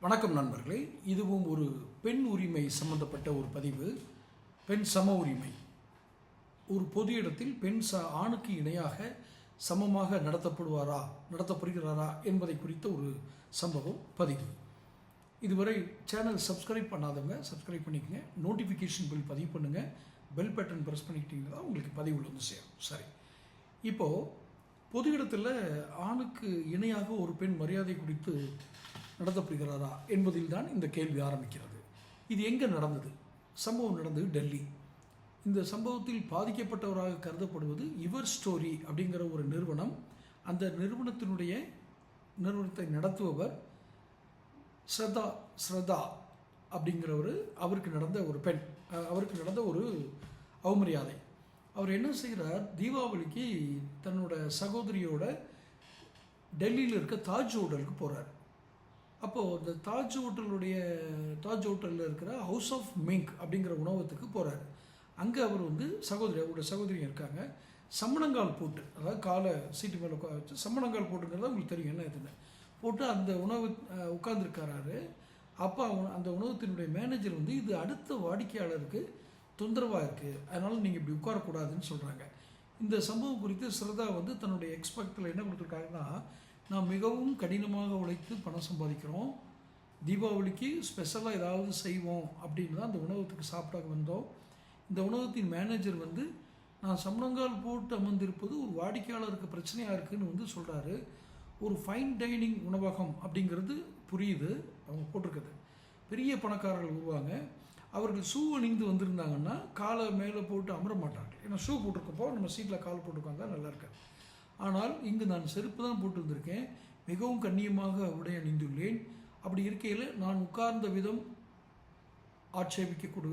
வணக்கம் நண்பர்களே. இதுவும் ஒரு பெண் உரிமை சம்பந்தப்பட்ட ஒரு பதிவு. பெண் சம உரிமை. ஒரு பொது இடத்தில் பெண் ச ஆணுக்கு இணையாக சமமாக நடத்தப்படுவாரா நடத்தப்படுகிறாரா என்பதை குறித்த ஒரு சம்பவம் பதிவு. இதுவரை சேனல் சப்ஸ்கிரைப் பண்ணாதவங்க சப்ஸ்கிரைப் பண்ணிக்கங்க. நோட்டிஃபிகேஷன் பில் பதிவு பண்ணுங்கள் பெல் பட்டன் ப்ரெஸ் பண்ணிக்கிட்டீங்கன்னா உங்களுக்கு பதிவு வந்து சேரும். சரி. இப்போது பொது இடத்துல ஆணுக்கு இணையாக ஒரு பெண் மரியாதை குறித்து நடத்தப்படுகிறாரா என்பதில் தான் இந்த கேள்வி ஆரம்பிக்கிறது. இது எங்கே நடந்தது? சம்பவம் நடந்தது டெல்லி. இந்த சம்பவத்தில் பாதிக்கப்பட்டவராக கருதப்படுவது இவர் ஸ்டோரி அப்படிங்கிற ஒரு நிறுவனம். அந்த நிறுவனத்தினுடைய நிறுவனத்தை நடத்துபவர் ஸ்ரதா ஸ்ரதா அப்படிங்கிறவர் அவருக்கு நடந்த ஒரு பெண் அவருக்கு நடந்த ஒரு அவமரியாதை. அவர் என்ன செய்கிறார்? தீபாவளிக்கு தன்னோட சகோதரியோட டெல்லியில் இருக்க தாஜ் ஹோட்டலுக்கு போகிறார் அப்போது இந்த தாஜ் ஹோட்டலுடைய தாஜ் ஹோட்டலில் இருக்கிற ஹவுஸ் ஆஃப் மிங்க் அப்படிங்கிற உணவகத்துக்கு போகிறார் அங்கே அவர் வந்து சகோதரி அவருடைய சகோதரி இருக்காங்க. சம்மணங்கால் போட்டு அதாவது காலை சீட்டு மேலே உட்கார வச்சு சம்மணங்கால் போட்டுங்கிறது உங்களுக்கு தெரியும் என்ன இதுன்னு. போட்டு அந்த உணவு உட்காந்துருக்காரு அப்போ அவன் அந்த உணவகத்தினுடைய மேனேஜர் வந்து இது அடுத்த வாடிக்கையாளருக்கு தொந்தரவாக இருக்குது அதனால் நீங்கள் இப்படி உட்காரக்கூடாதுன்னு சொல்கிறாங்க இந்த சம்பவம் குறித்து ஸ்ரதா வந்து தன்னுடைய எக்ஸ்பெக்டில் என்ன கொடுத்துருக்காங்கன்னா நான் மிகவும் கடினமாக உழைத்து பணம் சம்பாதிக்கிறோம். தீபாவளிக்கு ஸ்பெஷலாக ஏதாவது செய்வோம் அப்படின்னு தான் அந்த உணவகத்துக்கு சாப்பிட வந்தோம். இந்த உணவகத்தின் மேனேஜர் வந்து நான் சம்பளங்கால் போட்டு அமர்ந்திருப்பது ஒரு வாடிக்கையாளருக்கு பிரச்சனையாக இருக்குதுன்னு வந்து சொல்கிறாரு ஒரு ஃபைன் டைனிங் உணவகம் அப்படிங்கிறது புரியுது அவங்க போட்டிருக்கிறது பெரிய பணக்காரர்கள் வருவாங்க. அவர்கள் ஷூ அணிந்து வந்திருந்தாங்கன்னா காலை மேலே போட்டு அமர மாட்டாங்க. ஏன்னா ஷூ போட்டிருக்கப்போ நம்ம சீட்டில் கால் போட்டு நல்லா இருக்காது ஆனால் இங்கு நான் செருப்பு தான் போட்டு வந்திருக்கேன் மிகவும் கண்ணியமாக உடை அணிந்துள்ளேன். அப்படி இருக்கையில் நான் உட்கார்ந்த விதம் ஆட்சேபிக்கக்கூடு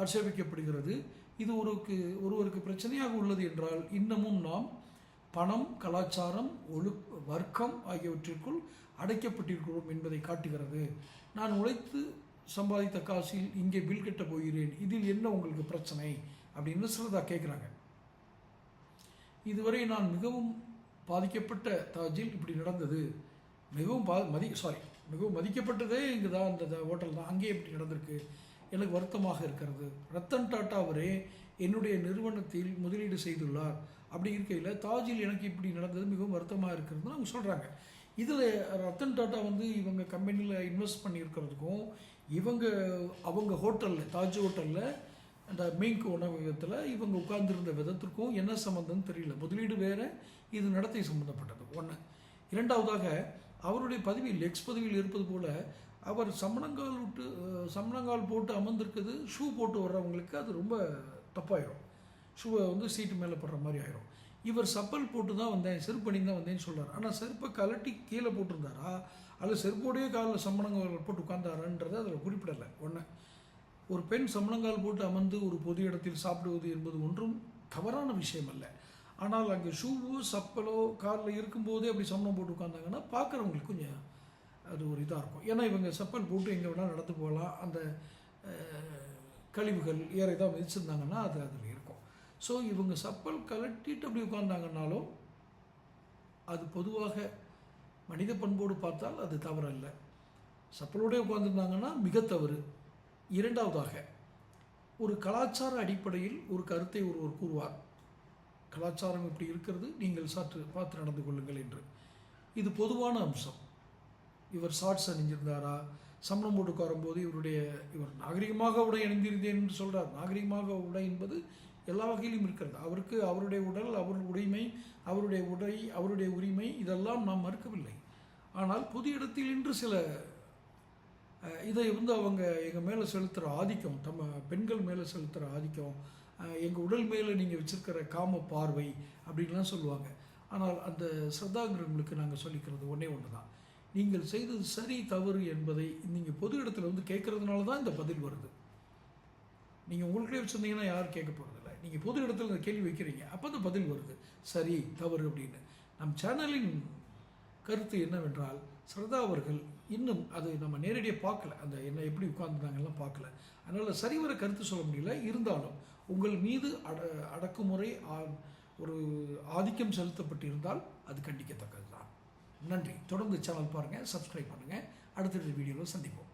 ஆட்சேபிக்கப்படுகிறது. இது ஒருக்கு ஒருவருக்கு பிரச்சனையாக உள்ளது என்றால் இன்னமும் நாம் பணம் கலாச்சாரம் ஒழு வர்க்கம் ஆகியவற்றிற்குள் அடைக்கப்பட்டிருக்கிறோம் என்பதை காட்டுகிறது. நான் உழைத்து சம்பாதித்த காசில் இங்கே பில் கட்ட போகிறேன். இதில் என்ன உங்களுக்கு பிரச்சனை? அப்படின்னு ஸ்ரதா கேட்குறாங்க இதுவரை நான் மிகவும் பாதிக்கப்பட்ட தாஜில் இப்படி நடந்தது. மிகவும் பா மதி சாரி மிகவும் மதிக்கப்பட்டதே இங்கே தான் அந்த ஹோட்டல் தான். அங்கேயே இப்படி நடந்திருக்கு. எனக்கு வருத்தமாக இருக்கிறது. ரத்தன் டாட்டா அவரே என்னுடைய நிறுவனத்தில் முதலீடு செய்துள்ளார். அப்படி இருக்கையில் தாஜில் எனக்கு இப்படி நடந்தது மிகவும் வருத்தமாக இருக்கிறதுன்னு அவங்க சொல்கிறாங்க இதில் ரத்தன் டாட்டா வந்து இவங்க கம்பெனியில் இன்வெஸ்ட் பண்ணியிருக்கிறதுக்கும் இவங்க அவங்க ஹோட்டலில் தாஜ் ஹோட்டலில் அந்த மீன்கு உணவகத்தில் இவங்க உட்கார்ந்துருந்த விதத்திற்கும் என்ன சம்மந்தம்னு தெரியல. முதலீடு வேறு இது நடத்தை சம்மந்தப்பட்டது ஒன்று இரண்டாவதாக அவருடைய பதவியில் எக்ஸ் பதவியில் இருப்பது போல் அவர் சம்மணங்கால் விட்டு சமணங்கால் சம்மணங்கால் போட்டு அமர்ந்திருக்குது ஷூ போட்டு வர்றவங்களுக்கு அது ரொம்ப தப்பாயிடும் ஷூவை வந்து சீட்டு மேலே படுற மாதிரி ஆயிரும். இவர் சப்பல் போட்டு தான் வந்தேன் செருப்பணி தான் வந்தேன்னு சொல்கிறார் ஆனால் செருப்பை கலட்டி கீழே போட்டிருந்தாரா? அல்லது செருப்போடையே காலில் சம்மணங்கால் போட்டு உட்காந்தாரான்றது அதில் குறிப்பிடலை. ஒன்று ஒரு பெண் சம்பளங்கால் போட்டு அமர்ந்து ஒரு பொது இடத்தில் சாப்பிடுவது என்பது ஒன்றும் தவறான விஷயம் அல்ல ஆனால் அங்கே ஷூவோ சப்பலோ காலில் இருக்கும்போதே அப்படி சம்பளம் போட்டு உட்காந்தாங்கன்னா பார்க்குறவங்களுக்கு கொஞ்சம் அது ஒரு இதாக இருக்கும். ஏன்னா இவங்க சப்பல் போட்டு எங்கே வேணால் நடந்து போகலாம். அந்த கழிவுகள் ஏற இதாக மிதிச்சிருந்தாங்கன்னா அது அதில் இருக்கும். ஸோ இவங்க சப்பல் கலட்டிட்டு அப்படி உட்காந்தாங்கன்னாலும் அது பொதுவாக மனித பண்போடு பார்த்தால் அது தவறல்ல. சப்பலோடே உட்காந்துருந்தாங்கன்னா மிக தவறு. இரண்டாவதாக ஒரு கலாச்சார அடிப்படையில் ஒரு கருத்தை ஒருவர் கூறுவார். கலாச்சாரம் இப்படி இருக்கிறது? நீங்கள் சற்று பார்த்து நடந்து கொள்ளுங்கள் என்று. இது பொதுவான அம்சம். இவர் ஷார்ட்ஸ் அணிஞ்சிருந்தாரா? சம்பளம் போட்டு உட்காரும்போது இவருடைய இவர் நாகரிகமாக உடை அணிந்திருந்தேன் என்று சொல்கிறார் நாகரிகமாக உடை என்பது எல்லா வகையிலும் இருக்கிறது. அவருக்கு அவருடைய உடல் அவர் உடைமை அவருடைய உடை அவருடைய உரிமை இதெல்லாம் நாம் மறுக்கவில்லை. ஆனால் பொது இடத்தில் இன்று சில இதை வந்து அவங்க எங்கள் மேலே செலுத்துகிற ஆதிக்கம் தம்ம பெண்கள் மேலே செலுத்துகிற ஆதிக்கம் எங்கள் உடல் மேலே நீங்கள் வச்சுருக்கிற காம பார்வை அப்படின்லாம் சொல்லுவாங்க. ஆனால் அந்த ஸ்ரத்தாங்கிறவங்களுக்கு நாங்கள் சொல்லிக்கிறது ஒன்றே ஒன்று தான் நீங்கள் செய்தது சரி தவறு என்பதை நீங்கள் பொது இடத்துல வந்து கேட்கறதுனால தான் இந்த பதில் வருது. நீங்கள் உங்களுக்கே வச்சுருந்தீங்கன்னா யாரும் கேட்க போகிறதில்ல நீங்கள் பொது இடத்துல இந்த கேள்வி வைக்கிறீங்க அப்போ அந்த பதில் வருது. சரி தவறு அப்படின்னு. நம் சேனலின் கருத்து என்னவென்றால் சரதா அவர்கள் இன்னும் அது நம்ம நேரடியாக பார்க்கல. அந்த என்ன எப்படி உட்கார்ந்துருந்தாங்கலாம் பார்க்கல. அதனால் சரிவர கருத்து சொல்ல முடியல. இருந்தாலும் உங்கள் மீது அட அடக்குமுறை ஒரு ஆதிக்கம் செலுத்தப்பட்டிருந்தால் அது கண்டிக்கத்தக்கது தான் நன்றி. தொடர்ந்து சேனல் பாருங்கள் சப்ஸ்கிரைப் பண்ணுங்கள் அடுத்தடுத்த வீடியோவில் சந்திப்போம்.